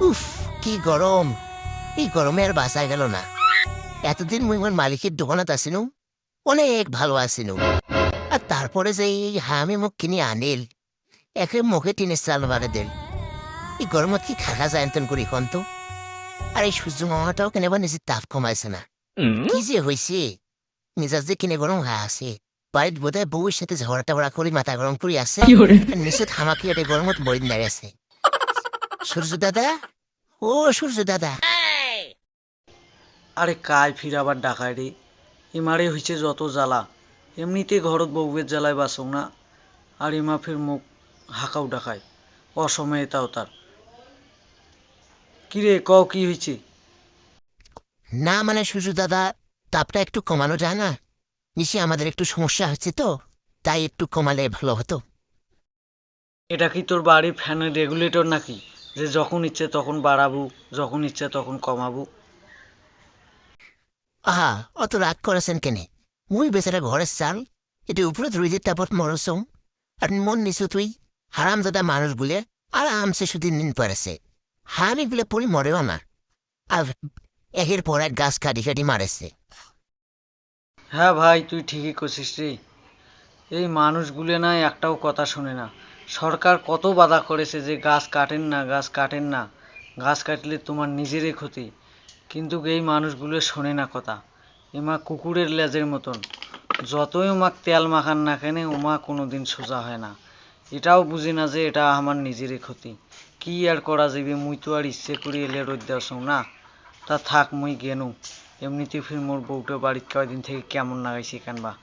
উফ কি গরম। এই গরমে আর বাঁচা গেল না। এতদিন মুই মোর মালিকের দোকানত আসিনু অনেক ভালো আসিনু। আর তারপরে যে এই হামি মুখ কিনে আনিল একে মুখে টিনের চাল বাড়ে দিল। এই গরমত কি থাকা যায় এন্তন করি এখন তো? আর এই সূর্য মামাটাও কেনেবা নিজের তাপ কমাইছে না। কি যে হয়েছে মেজাজ যে কিনে গরম হয়ে আছে। বাড়ির বোধহয় বউয়ের সাথে ঝগড়া টগড়া করে মাথা গরম করে আছে। নিচে থামাকি এটা গরমত বই দাঁড়িয়েছে সূর্য দাদা? ও সূর্য দাদা। আরে কায় ফির আবার ডাকায় রে। এমারে হইছে যত জ্বালা। এমনিতে ঘরত বউয়ের জ্বালায় বাসং না। আর এমা ফির মুখ হাঁকাও ডাকায়। অসময়ে তাও তার। কিরে কও কি হয়েছে না মানে সূর্য দাদা তাপটা একটু কমানো যায় না। নিশ্চয়ই আমাদের একটু সমস্যা হচ্ছে তো তাই একটু কমালে ভালো হতো। এটা কি তোর বাড়ির ফ্যানের রেগুলেটর নাকি? যে যখন ইচ্ছে তখন বাড়াবো যখন ইচ্ছে তখন কমাবো। আহা অত রাগ করেছেন কেনে? মুই বেচারা ঘরের চাল এটি উপরে রুইদের তাপত মরসম আর মন নিছু তুই হারাম দাদা মানুষ গুলে আরামসে শুধু নিন পারেছে হামি গুলে পড়ি মরেও না আর একের পর এক গাছ কাটি কাটি মারেছে হ্যাঁ ভাই তুই ঠিকই করছিস রে এই মানুষগুলো না একটাও কথা শোনে না। সরকার কত বাধা করেছে যে গাছ কাটেন না, গাছ কাটেন না। গাছ কাটলে তোমার নিজেরই ক্ষতি। কিন্তু এই মানুষগুলো শোনে না কথা। এমা কুকুরের লেজের মতন। যতই ওমাক তেল মাখান না কেনে ওমা কোনো দিন সোজা হয় না। এটাও বুঝি না যে এটা আমার নিজেরই ক্ষতি। কি আর করা যাবে? মুই তো আর ইচ্ছে করি এলে রোদ দেওয়া না। তা থাক মুই গেনু। এমনিতে ফির মোর বউটা বাড়ির কয়দিন থেকে কেমন লাগাইছে কেনবা।